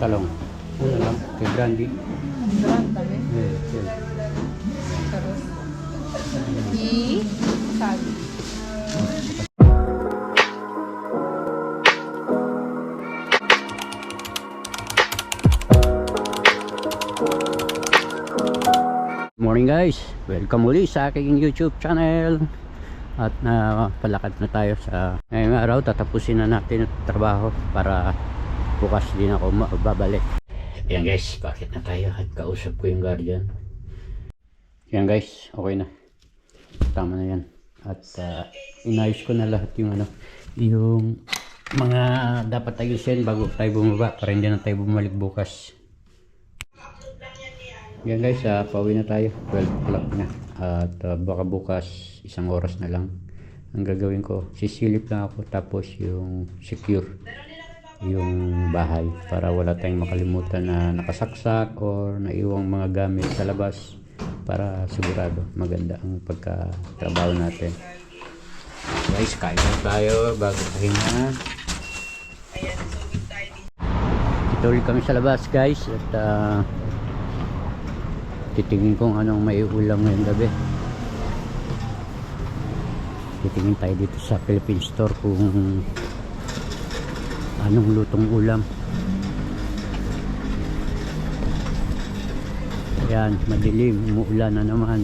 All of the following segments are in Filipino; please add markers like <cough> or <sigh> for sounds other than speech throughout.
talong. Ano lang, kay Brandy. Brand kami. Eh, yun. Terus. I. Sabi. Morning guys, welcome muli sa aking YouTube channel at na palakad na tayo sa ngayong araw tatapusin na natin ang trabaho para bukas din ako babalik yan guys, bakit na tayo? At kausap ko yung guardian. Yan guys, okay na. Tama na yan. At uh, inayos ko na lahat yung ano yung mga dapat ayusin bago tayo bumaba para hindi na tayo bumalik bukas. Yan guys, uh, pauwi na tayo. 12 o'clock na. At uh, baka bukas, isang oras na lang. Ang gagawin ko, sisilip lang ako tapos yung secure yung bahay para wala tayong makalimutan na nakasaksak or naiwang mga gamit sa labas para sigurado maganda ang pagkatrabaho natin. Guys, kain na tayo bago pahinga. Ito ulit kami sa labas guys at uh, titingin kung anong may ulam ngayong gabi titingin tayo dito sa Philippine Store kung anong lutong ulam? Ayan madilim. Umuulan na naman.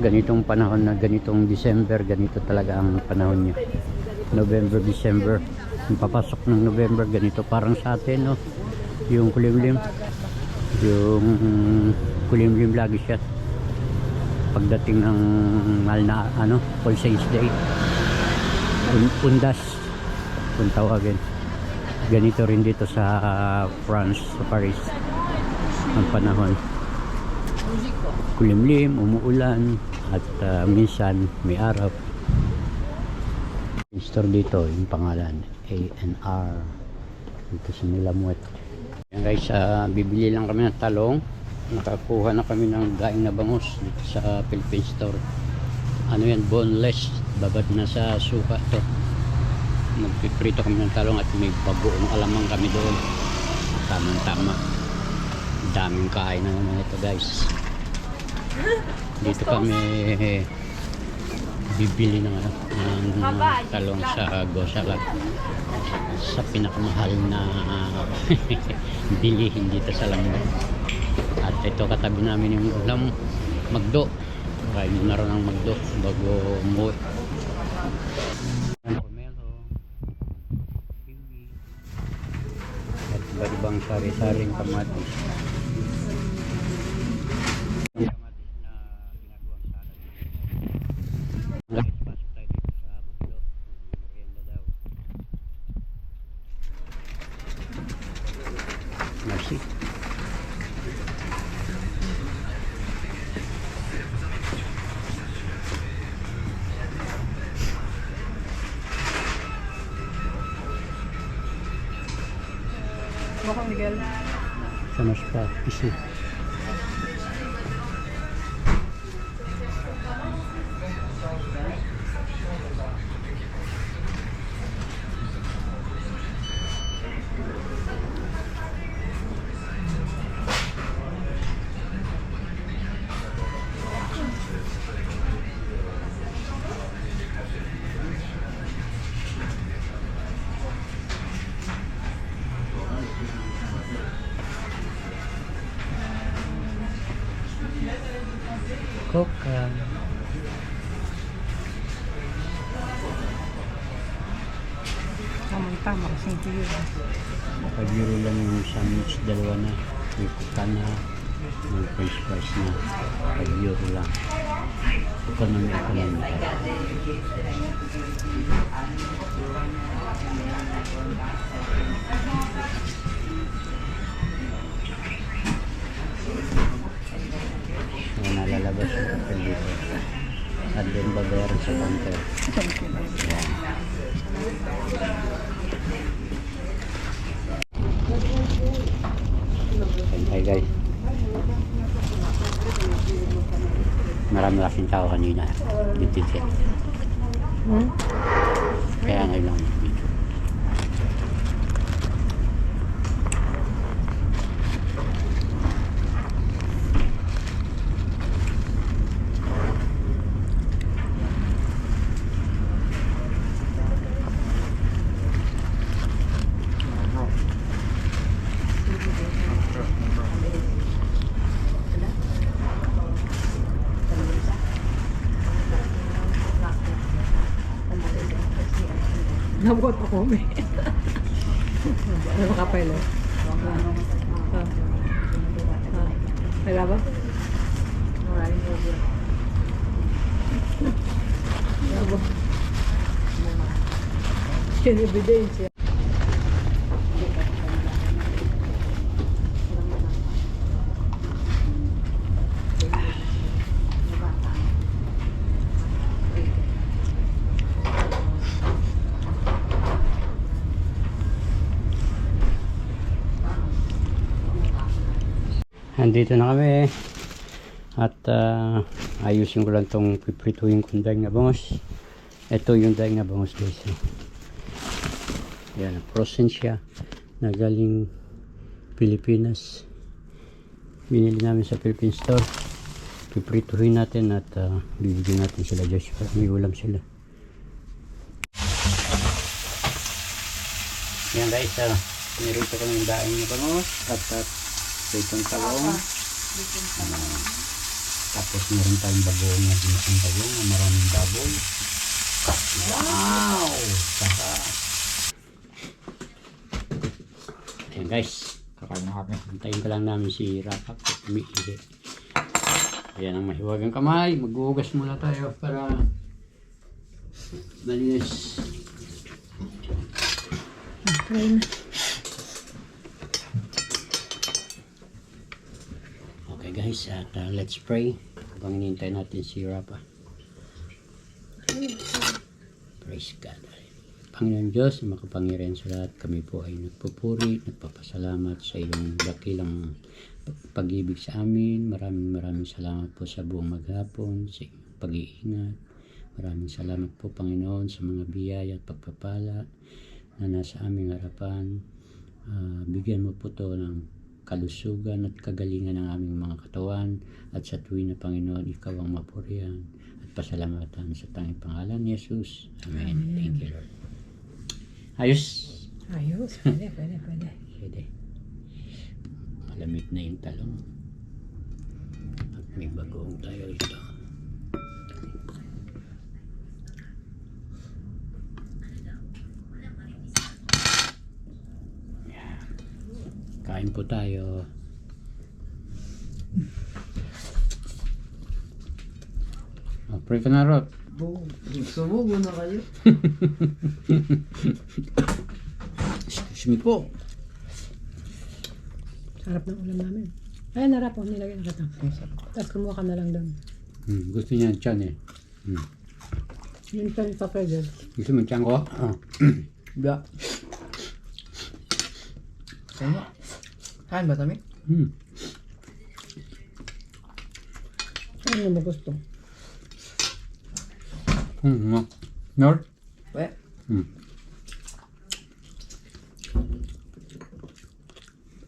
Ganitong panahon na ganitong December ganito talaga ang panahon niya. November, December. Yung papasok ng November ganito parang sa atin no? Yung kulimlim. Yung kulimlim lagi siya. Pagdating ng mahal na ano All Saints Day. Un undas kung tawagin ganito rin dito sa France sa Paris ang panahon kulimlim umuulan at uh, minsan may araw store dito yung pangalan A&R dito sa Milamuet yan guys, ah, bibili lang kami ng talong. Nakakuha na kami ng daing na bangus dito sa Philippine Store. Ano yan, boneless. Babad na sa suka to. Magpiprito kami ng talong at may bagoong alamang kami doon. Tamang tama. Daming kain na naman ito guys. Dito kami bibili ng, ano, ng talong sa Gosalag sa pinakamahal na <laughs> bilihin dito sa Lambo at ito katabi namin yung ulam magdo kain na rin ang magdo bago umuwi sari-saring kamatis Coca. Tamang tama kasing tiyo. Nakabiro lang yung sandwich, dalawa na. May coca na. May french fries na. Nakabiro lang. Economy, economy. So, nalalabas yung papel dito. At then babayaran sa counter. Hi guys. Marami kasing tao kanina. Dito siya. Hmm? Abot ako kami. Ano lang? Ah. Ah. May ba? Abo. Yan ebidensya. Andito na kami. At ah, ayusin ko lang tong piprituhin kong daing na bangos. Ito yung daing na bangos guys. Yan, frozen. Na galing Pilipinas. Binili namin sa Philippine Store. Piprituhin natin at ah, bibigyan natin sila Josh para may ulam sila. Yan guys, uh, nirito ko yung daing na bangos at at itong talong. Ah, tapos meron tayong bagoong na ginisang talong na maraming baboy. Wow! Sarap! Ayan guys, Kakain na kami. antayin ka lang namin si Rapak at umiili. Ayan ang mahiwagang kamay. Maghuhugas muna tayo para malinis. Okay guys, at uh, let's pray habang hinihintay natin si Rapa. Praise God. Panginoon Diyos, na makapangyarihan sa lahat, kami po ay nagpupuri, nagpapasalamat sa iyong dakilang pag-ibig sa amin. Maraming maraming salamat po sa buong maghapon, sa iyong pag-iingat. Maraming salamat po Panginoon sa mga biyaya at pagpapala na nasa aming harapan. Ah, bigyan mo po to ng kalusugan at kagalingan ng aming mga katawan at sa tuwing na Panginoon, Ikaw ang mapurihan at pasalamatan sa tanging pangalan ni Jesus. Amen. Thank you, Lord. Ayos. Ayos. <laughs> Pwede, pwede, pwede. Pwede. Malamig na yung talong. At may bagoong tayo ito. Yan. Kain po tayo. Oh, pray ka na, Rod. Sumugo na kayo. <laughs> Excuse me po. Sarap ng ulam namin. Ay, narap oh, nilagay na kita. Tapos kumuha ka na lang doon. Hmm, gusto niya ng tiyan eh. Hmm. Yung pen pa pwede. Gusto mo tiyan ko? Oh. Ba. Ano? Kain ba kami? Hmm. Ano mo gusto? Hmm. nga. Nord? We. Hmm.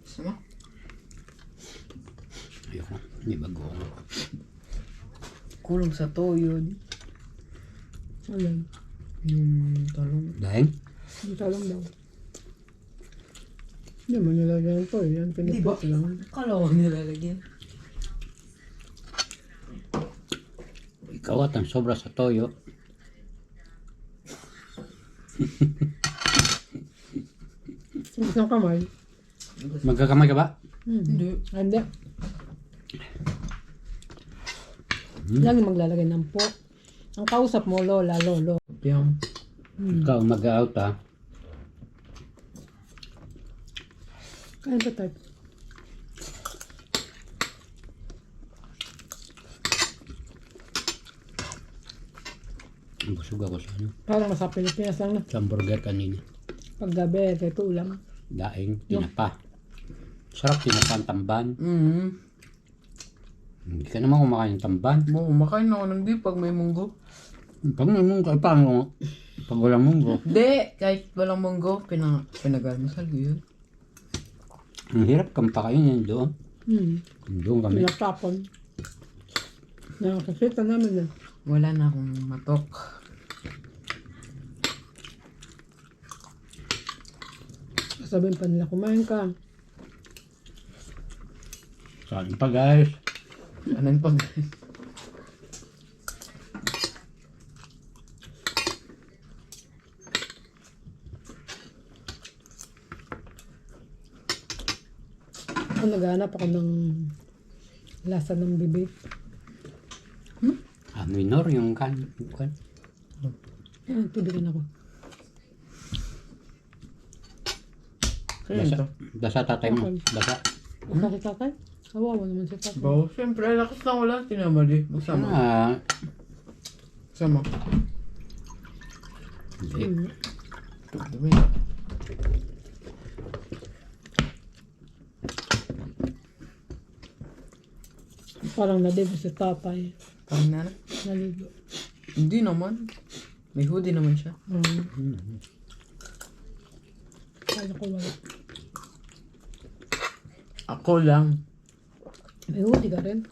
Sama? Ayoko. Hindi bagoong. Kulong sa toyo. Ano? Yung talong. Dahil? Yung talong daw. Hindi mo nilagyan ito. Yan, pinipot lang. Kala ko nilalagyan. Ikaw at ang sobra sa toyo. Isang kamay. Magkakamay ka ba? Hmm. Hindi. Hindi. Lagi maglalagay ng po. Ang kausap mo, lola, lolo. Yung. Hmm. Ikaw mag-out ha. Kain pa tayo. Busog ako sa ano. Parang nasa Pilipinas lang na. Sa hamburger kanina. Paggabi, kaya ito ulam. Daing, tinapa. Sarap tinapa ang tamban. Mm. Hindi ka naman kumakain ng tamban. Mo, makain ako ng di pag may munggo. Pag may munggo, ay paano? Pag walang munggo. Hindi, kahit walang munggo, pinang pinagalmasal ko yun. Ang hirap kang pakainin doon. Hmm. Doon kami. Pinapapon. Nakakasita namin eh. Wala na akong matok. Sasabihin pa nila, kumain ka. Saan pa guys? Anong pag... Ako naghahanap ako ng lasa ng bibig. Ah, minor yung kan. Yung kan. Yan, tubigan ako. Kaya Basa, ito. basa tatay mo. Basa. Basta si tatay? Kawawa naman si tatay. Bawo, siyempre, lakas lang wala. Tinamali. Magsama. Ah, Sama. hindi. Hmm. Ito, dumi. Parang naligo si tatay. Parang nana. Naligo. Hindi naman. May hoodie naman siya. Hmm. Kala ko wala. Ako lang. May hoodie ka rin.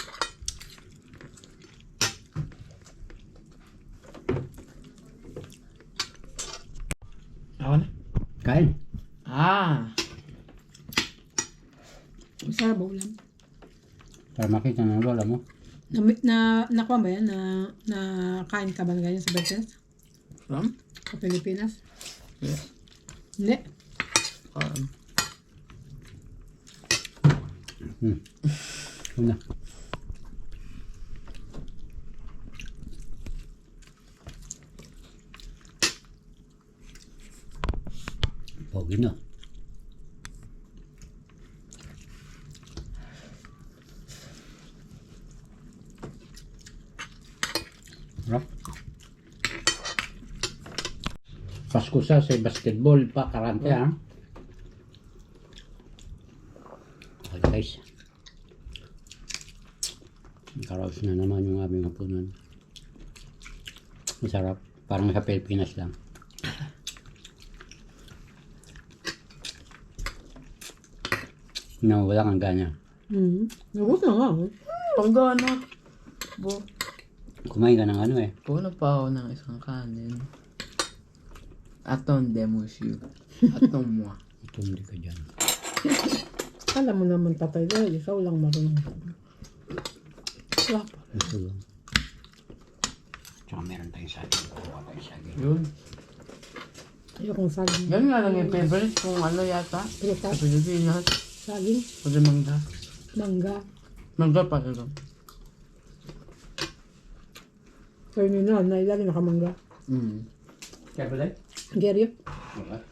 Ako na. Kain. Ah. Masarap ba ulam? Para makita ng lola mo. Na, na, nakuha ba yan? Na, na kain ka ba na ganyan sa Berkens? From? Sa Pilipinas? Yeah. Hindi. Um, Hmm. Una. Pogi no. Pasko sa sa basketball pa karante ha. Okay guys. Karaos na naman yung aming hapunan. Masarap. Parang sa Pilipinas lang. No, wala kang gana. Hmm. Nagusto na nga. oh. panggana. Bo. Kumain ka ng ano eh. Puno pa ako ng isang kanin. Aton demusyu. Aton mo. Ito hindi ka dyan. Alam mo naman tatay ko, ikaw lang marunong. Wala pa. Ito lang. Tsaka meron tayong saging. Kuha tayo saging. Yun. Ayokong saging. Yan nga lang yung favorite kung ano yata. Sa Prutas, Pilipinas. saging, Pwede mangga. mangga. Mangga pa rin. Kaya nyo na, nailagi nakamangga. Mm. Kaya ba tayo?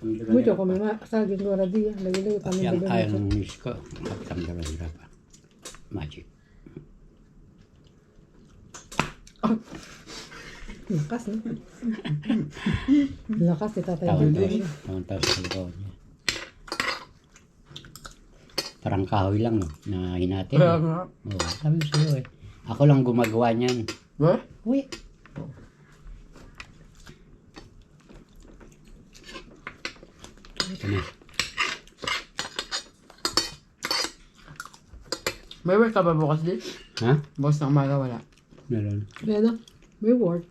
Geryo. Mucho ko mga saging ko radi. Lagi-lagi kami Yang gabi kaya mucho. ng miss ko. Kapitang dalang hirapa. Magic. Lakas, no? Lakas si tatay. Tawang taos sa likod niya. Parang kahoy lang no, na hinatin. Kaya nga. Oo, sabi ko sa'yo eh. Ako lang gumagawa niyan. Ba? Uy. Na. May work ka ba bukas din? Ha? Bukas ng umaga wala. Meron. Meron. May work.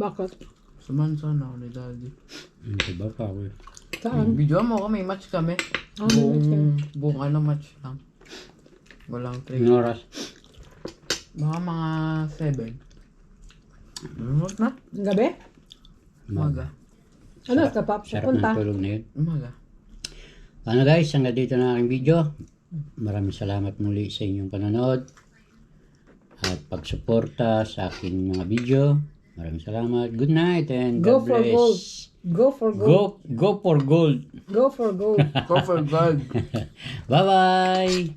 Bakit? Samahan sana ako ni daddy. Ito ba pa ako eh. Saan? Video mo ako, may match kami. Ah, may match buong, buong ano match lang. Walang trade. Anong oras? Baka mga 7. Lumot na? Ang gabi? Umaga. Ano ka, Pap? Sarap ng tulog na yun. Umaga. Ano guys, hanggang dito na aking video. Maraming salamat muli sa inyong panonood at pagsuporta sa aking mga video. Maraming salamat. Good night and Go God for bless. gold. Go for gold. Go, go for gold. Go for gold. Go for God. <laughs> Bye-bye.